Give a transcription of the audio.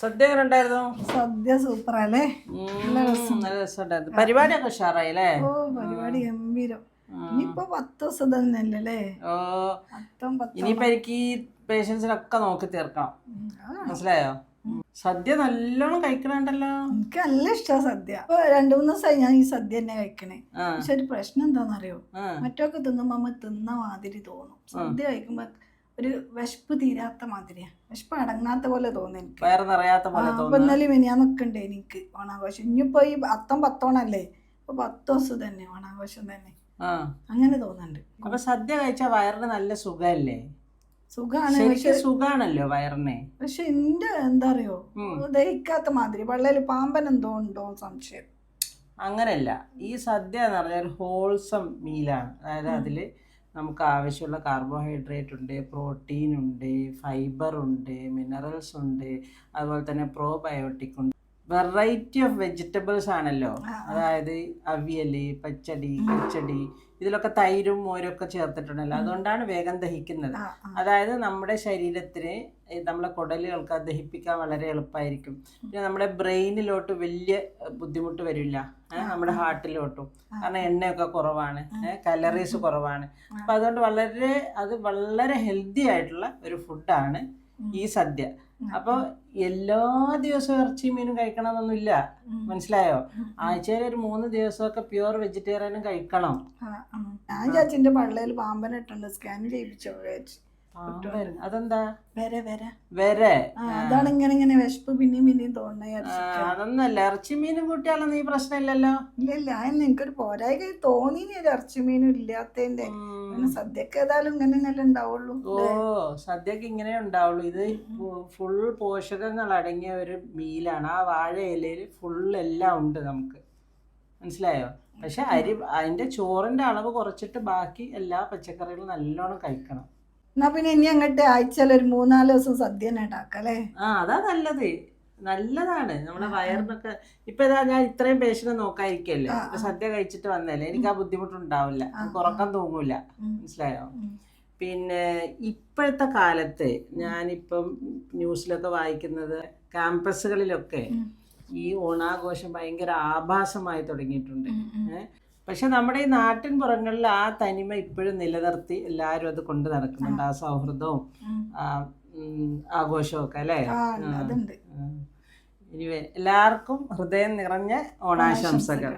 സദ്യ ഉണ്ടായിരുന്നു? സദ്യ സൂപ്പർ അല്ലേ നല്ല രസമുണ്ടായിരുന്നു. പരിപാടിയൊക്കെ ഉഷാറായി അല്ലേ ഓ പരിപാടി ഗംഭീരം. ഇനിയിപ്പോ പത്ത് ദിവസം തന്നെ അല്ലേ ഓ ഇനിയിപ്പോ എനിക്ക് പേഷ്യൻസിനൊക്കെ നോക്കി തീർക്കണം. മനസ്സിലായോ? സദ്യ നല്ലോണം കഴിക്കണുണ്ടല്ലോ. എനിക്ക് നല്ല ഇഷ്ടമാണ് സദ്യ. ഇപ്പൊ രണ്ടു മൂന്ന് ദിവസമായി ഞാൻ ഈ സദ്യ തന്നെ കഴിക്കണേ. പക്ഷെ ഒരു പ്രശ്നം എന്താണെന്നറിയോ? മറ്റൊക്കെ തിന്നുമ്പോ നമ്മ തിന്ന മാതിരി തോന്നും. സദ്യ കഴിക്കുമ്പോ ഒരു വിശപ്പ് തീരാത്ത മാതിരിയാ. വിശപ്പ് അടങ്ങാത്ത പോലെ തോന്നി എനിക്ക്. വയറ് നിറയാത്ത പോലെ അപ്പൊ തോന്നുന്നു. ഇന്നലെ മിനിയാന്നൊക്കെ ഉണ്ട് എനിക്ക് ഓണാഘോഷം. ഇനിയിപ്പോ ഈ അത്തം പത്തോണല്ലേ? ഇപ്പൊ പത്ത് ദിവസം തന്നെ ഓണാഘോഷം തന്നെ. അങ്ങനെ തോന്നുന്നുണ്ട്. അപ്പൊ സദ്യ കഴിച്ചാൽ വയറിന് നല്ല സുഖല്ലേ? സുഖാണ്. പക്ഷെ സുഖാണല്ലോ വയറിനെ. പക്ഷെ എന്റെ എന്താ അറിയോ ദഹിക്കാത്ത മാതിരി. വെള്ളയിൽ പാമ്പൻ എന്തോ ഉണ്ടോ സംശയം. അങ്ങനല്ല. ഈ സദ്യ എന്ന് പറഞ്ഞാൽ ഹോൾസം മീലാണ് അതായത് അതിൽ നമുക്ക് ആവശ്യമുള്ള കാർബോഹൈഡ്രേറ്റ് ഉണ്ട് പ്രോട്ടീൻ ഉണ്ട് ഫൈബർ ഉണ്ട് മിനറൽസ് ഉണ്ട് അതുപോലെ തന്നെ പ്രോബയോട്ടിക് ഉണ്ട്. വെറൈറ്റി ഓഫ് വെജിറ്റബിൾസ് ആണല്ലോ. അതായത് അവിയൽ പച്ചടി കിച്ചടി ഇതിലൊക്കെ തൈരും മോരൊക്കെ ചേർത്തിട്ടുണ്ടല്ലോ. അതുകൊണ്ടാണ് വേഗം ദഹിക്കുന്നത്. അതായത് നമ്മുടെ ശരീരത്തിന് നമ്മളെ കുടലുകൾക്ക് ദഹിപ്പിക്കാൻ വളരെ എളുപ്പമായിരിക്കും പിന്നെ നമ്മുടെ ബ്രെയിനിലോട്ട് വലിയ ബുദ്ധിമുട്ട് വരില്ല. നമ്മുടെ ഹാർട്ടിലോട്ടും. കാരണം എണ്ണയൊക്കെ കുറവാണ്. കലറീസ് കുറവാണ്. അപ്പം അതുകൊണ്ട് വളരെ അത് വളരെ ഹെൽത്തി ആയിട്ടുള്ള ഒരു ഫുഡാണ് ഈ സദ്യ. അപ്പോൾ എല്ലാ ദിവസവും ഇറച്ചി മീനും കഴിക്കണമെന്നൊന്നുമില്ല. മനസ്സിലായോ? ആഴ്ചയിൽ ഒരു മൂന്ന് ദിവസമൊക്കെ പ്യുവർ വെജിറ്റേറിയനും കഴിക്കണം. ഞാൻ ചാച്ചിന്റെ പള്ളയിൽ പാമ്പനിട്ടുണ്ട് സ്കാൻ ചെയ്യിപ്പിച്ചോ അതെന്താ? അതാണ് ഇങ്ങനെ ഇങ്ങനെ വിശപ്പ് പിന്നെയും പിന്നെയും അതൊന്നല്ല ഇറച്ചി മീനും കൂട്ടിയാലൊന്നും ഈ പ്രശ്നമില്ലല്ലോ. ഇല്ല ഇല്ല. ഒരു എനിക്കൊരു പോരായി തോന്നി ഒരു ഇറച്ചി മീനും ഇല്ലാത്തതിന്റെ സദ്യക്ക് ഏതായാലും ഇങ്ങനെ ഇങ്ങനെ ഉണ്ടാവുള്ളൂ ഓ സദ്യക്ക് ഇങ്ങനെ ഉണ്ടാവുള്ളൂ. ഇത് ഫുൾ പോഷകങ്ങൾ അടങ്ങിയ ഒരു മീലാണ്. ആ വാഴ ഇലയിൽ ഫുൾ എല്ലാം ഉണ്ട് നമുക്ക്. മനസ്സിലായോ? പക്ഷെ അരി അതിന്റെ ചോറിന്റെ അളവ് കുറച്ചിട്ട് ബാക്കി എല്ലാ പച്ചക്കറികളും നല്ലോണം കഴിക്കണം. എന്നാ പിന്നെ ഇനി അങ്ങോട്ട് ആഴ്ചയിൽ ഒരു മൂന്നാൽ ദിവസം സദ്യ തന്നെ ഉണ്ടാക്കല്ലേ ആ അതാ നല്ലത്. നല്ലതാണ്. നമ്മുടെ വയറിനൊക്കെ ഇപ്പൊ ഇതാ ഞാൻ ഇത്രയും പേഷ്യനെ നോക്കാതിരിക്കല്ലേ? സദ്യ കഴിച്ചിട്ട് വന്നല്ലേ? എനിക്ക് ആ ബുദ്ധിമുട്ടുണ്ടാവില്ല. കുറയ്ക്കാൻ ഉറക്കം തൂങ്ങൂല. മനസ്സിലായോ? പിന്നെ ഇപ്പോഴത്തെ കാലത്ത് ഞാനിപ്പം ന്യൂസിലൊക്കെ വായിക്കുന്നത് ക്യാമ്പസുകളിലൊക്കെ ഈ ഓണാഘോഷം ഭയങ്കര ആഭാസമായി തുടങ്ങിയിട്ടുണ്ട്? പക്ഷെ നമ്മുടെ ഈ നാട്ടിൻ പുറങ്ങളിൽ ആ തനിമ ഇപ്പോഴും നിലനിർത്തി എല്ലാവരും അത് കൊണ്ട് നടക്കുന്നുണ്ട്. ആ സൗഹൃദവും ആഘോഷവും ഒക്കെ അല്ലേ? ഇനി എല്ലാവർക്കും ഹൃദയം നിറഞ്ഞ ഓണാശംസകൾ.